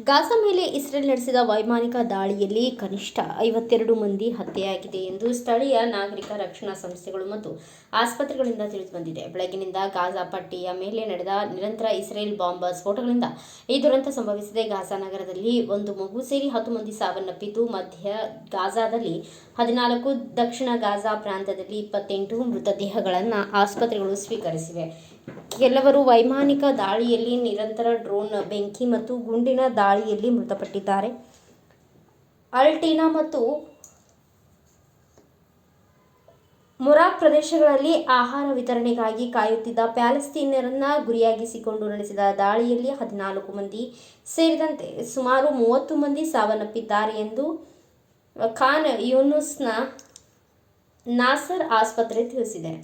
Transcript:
Gaza ಮೇಲೆ Israel ನಡೆಸಿದ ವೈಮಾನಿಕ ದಾಳಿಯಲ್ಲಿ ಕನಿಷ್ಠ ಐವತ್ತೆರಡು ಮಂದಿ ಹತ್ಯೆಯಾಗಿದೆ ಎಂದು ಸ್ಥಳೀಯ ನಾಗರಿಕ ರಕ್ಷಣಾ ಸಂಸ್ಥೆಗಳು ಮತ್ತು ಆಸ್ಪತ್ರೆಗಳಿಂದ ತಿಳಿದುಬಂದಿದೆ. ಬೆಳಗಿನಿಂದ ಗಾಜಾ ಪಟ್ಟಿಯ ಮೇಲೆ ನಡೆದ ನಿರಂತರ ಇಸ್ರೇಲ್ ಬಾಂಬ್ ಸ್ಫೋಟಗಳಿಂದ ಈ ದುರಂತ ಸಂಭವಿಸಿದೆ. ಗಾಜಾ ನಗರದಲ್ಲಿ ಒಂದು ಮಗು ಸೇರಿ ಹತ್ತು ಮಂದಿ ಸಾವನ್ನಪ್ಪಿದ್ದು, ಮಧ್ಯ ಗಾಜಾದಲ್ಲಿ ಹದಿನಾಲ್ಕು, ದಕ್ಷಿಣ ಗಾಜಾ ಪ್ರಾಂತ್ಯದಲ್ಲಿ ಇಪ್ಪತ್ತೆಂಟು ಮೃತದೇಹಗಳನ್ನು ಆಸ್ಪತ್ರೆಗಳು ಸ್ವೀಕರಿಸಿವೆ. ಕೆಲವರು ವೈಮಾನಿಕ ದಾಳಿಯಲ್ಲಿ ನಿರಂತರ ಡ್ರೋನ್ ಬೆಂಕಿ ಮತ್ತು ಗುಂಡಿನ ದಾಳಿಯಲ್ಲಿ ಮೃತಪಟ್ಟಿದ್ದಾರೆ. ಅಲ್ಟೀನಾ ಮತ್ತು ಮುರಾಕ್ ಪ್ರದೇಶಗಳಲ್ಲಿ ಆಹಾರ ವಿತರಣೆಗಾಗಿ ಕಾಯುತ್ತಿದ್ದ ಪ್ಯಾಲೆಸ್ತೀನಿಯರನ್ನ ಗುರಿಯಾಗಿಸಿಕೊಂಡು ನಡೆಸಿದ ದಾಳಿಯಲ್ಲಿ ಹದಿನಾಲ್ಕು ಮಂದಿ ಸೇರಿದಂತೆ ಸುಮಾರು ಮೂವತ್ತು ಮಂದಿ ಸಾವನ್ನಪ್ಪಿದ್ದಾರೆ ಎಂದು ಖಾನ್ ಯೂನುಸ್ನ ನಾಸರ್ ಆಸ್ಪತ್ರೆ ತಿಳಿಸಿದೆ.